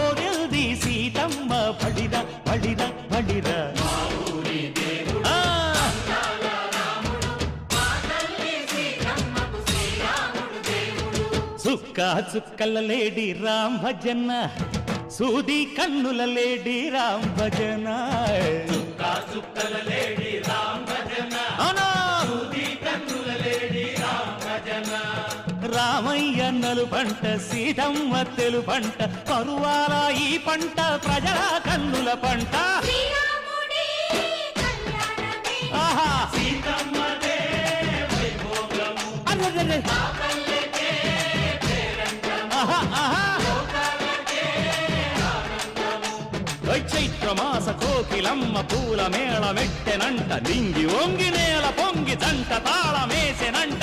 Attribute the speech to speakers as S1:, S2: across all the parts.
S1: మనువు కోరిల్ది సీతమ్మ బడిర బడిర బడిర ఆ, చుక్క చుక్కల లేడి రామ్ భజన సూది కన్నుల లేడి రామ్ భజన అవునా? రామయ్య నలు పంట సీతమ్మ తెలు పంట పరువాల ఈ పంట ప్రజల కన్నుల పంట.
S2: శ్రీరాముడి కళ్యాణమే.
S1: ఆహా! అర్రర్రర్ర. ఆహా, ఆహా. ఓయ్ చైత్రమాస కోకిలమ్మ పూల మేళ మెట్టెనంట నింగి వంగి నేల పొంగి జంట తాళమేసెనంట.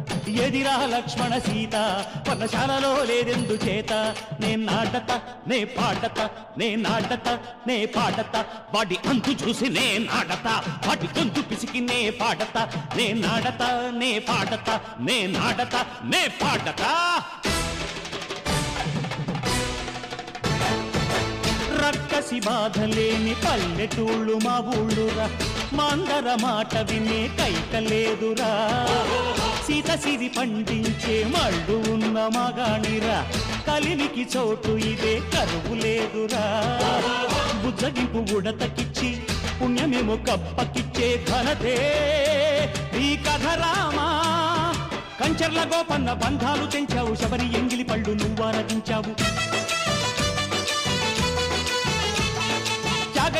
S1: ఎదిరా లక్ష్మణ సీత పర్ణశాలలో లేదెందు చేత? నే నాటత నే పాటత నే నాటత నే పాటత వాడి అంతు చూసి నే నాటత వాడి గొంతు పిసికి నే పాటత నే నాటత నే పాటత నే నాటత నే పాటత రక్కసి బాధలేని పల్లెటూళ్ళు మా ఊళ్ళురా. మాందర మాట వినే కైకలేదురా సీత సిరి పండించే మళ్ళు ఉన్న మగాణిరా. కలినికి చోటు ఇదే కరువు లేదురా. బుజ్జగింపు ఉడతకిచ్చి పుణ్యమేమో కప్పకిచ్చే ఘనతే. ఈ కథ రామా కంచర్ల గోపన్న బంధాలు తెంచావు. శబరి ఎంగిలి పళ్ళు నువ్వారగించావు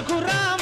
S1: రఘురామా